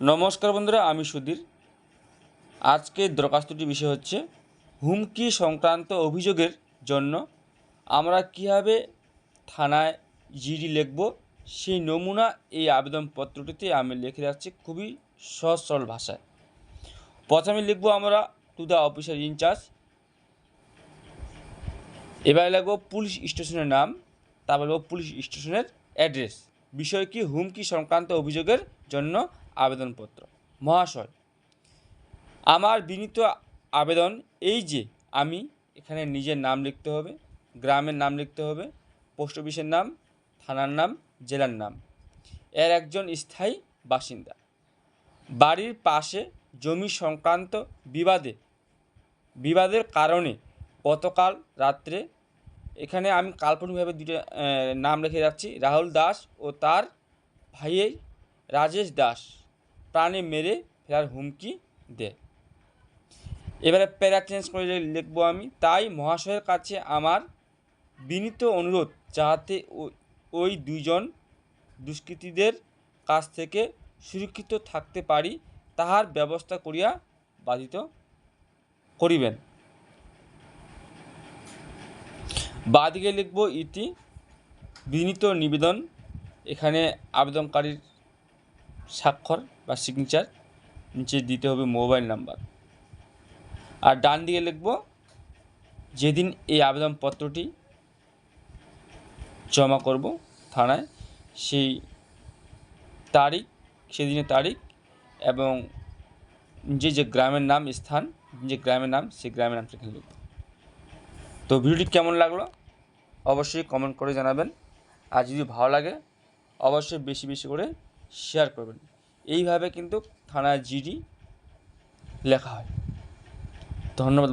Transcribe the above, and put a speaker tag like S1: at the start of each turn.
S1: নমস্কার বন্ধুরা, আমি সুধীর। আজকের দরখাস্তটি বিষয় হচ্ছে, হুমকি সংক্রান্ত অভিযোগের জন্য আমরা কীভাবে থানায় জিডি লিখব, সেই নমুনা এই আবেদনপত্রটিতে আমি লিখে যাচ্ছি খুবই সহজ সরল ভাষায়। প্রথমে লিখব আমরা টু দ্য অফিসার ইনচার্জ এবারে লিখব পুলিশ স্টেশনের নাম, তারপর পুলিশ স্টেশনের অ্যাড্রেস। বিষয় কি? হুমকি সংক্রান্ত অভিযোগের জন্য আবেদনপত্র। মহাশয়, আমার বিনীত আবেদন এই যে, আমি এখানে নিজের নাম লিখতে হবে, গ্রামের নাম লিখতে হবে, পোস্ট অফিসের নাম, থানার নাম, জেলার নাম। এর একজন স্থায়ী বাসিন্দা। বাড়ির পাশে জমি সংক্রান্ত বিবাদে, বিবাদের কারণে গতকাল রাত্রে এখানে আমি কাল্পনিকভাবে দুটো নাম লিখে যাচ্ছি রাহুল দাস ও তার ভাইয়ের রাজেশ দাস। প্রাণে মেরে ফেরার হুমকি দেয় এবারে প্যারা চেঞ্জ করে লিখব আমি, তাই মহাশয়ের কাছে আমার বিনীত অনুরোধ ও- ওই দুইজন দুষ্কৃতীদের কাছ থেকে সুরক্ষিত থাকতে পারি, তাহার ব্যবস্থা করিয়া বাধিত করিবেন। বাদিকে লিখব ইতি, বিনীত নিবেদন, এখানে আবেদনকারীর স্বাক্ষর বা সিগনেচার নিচে দিতে হবে মোবাইল নাম্বার আর ডান দিকে লিখব, যেদিন এই আবেদনপত্রটি জমা করব থানায়, সেই তারিখ, সেদিনের তারিখ এবং যে যে গ্রামের নাম, স্থান, যে গ্রামের নাম, সেই গ্রামের নাম সেখানে লিখব। তো ভিডিওটি কেমন লাগল? অবশ্যই কমেন্ট করে জানাবেন। আর যদি ভালো লাগে, অবশ্যই বেশি বেশি করে শেয়ার করবেন। এইভাবে কিন্তু থানা জিডি লেখা হয়। ধন্যবাদ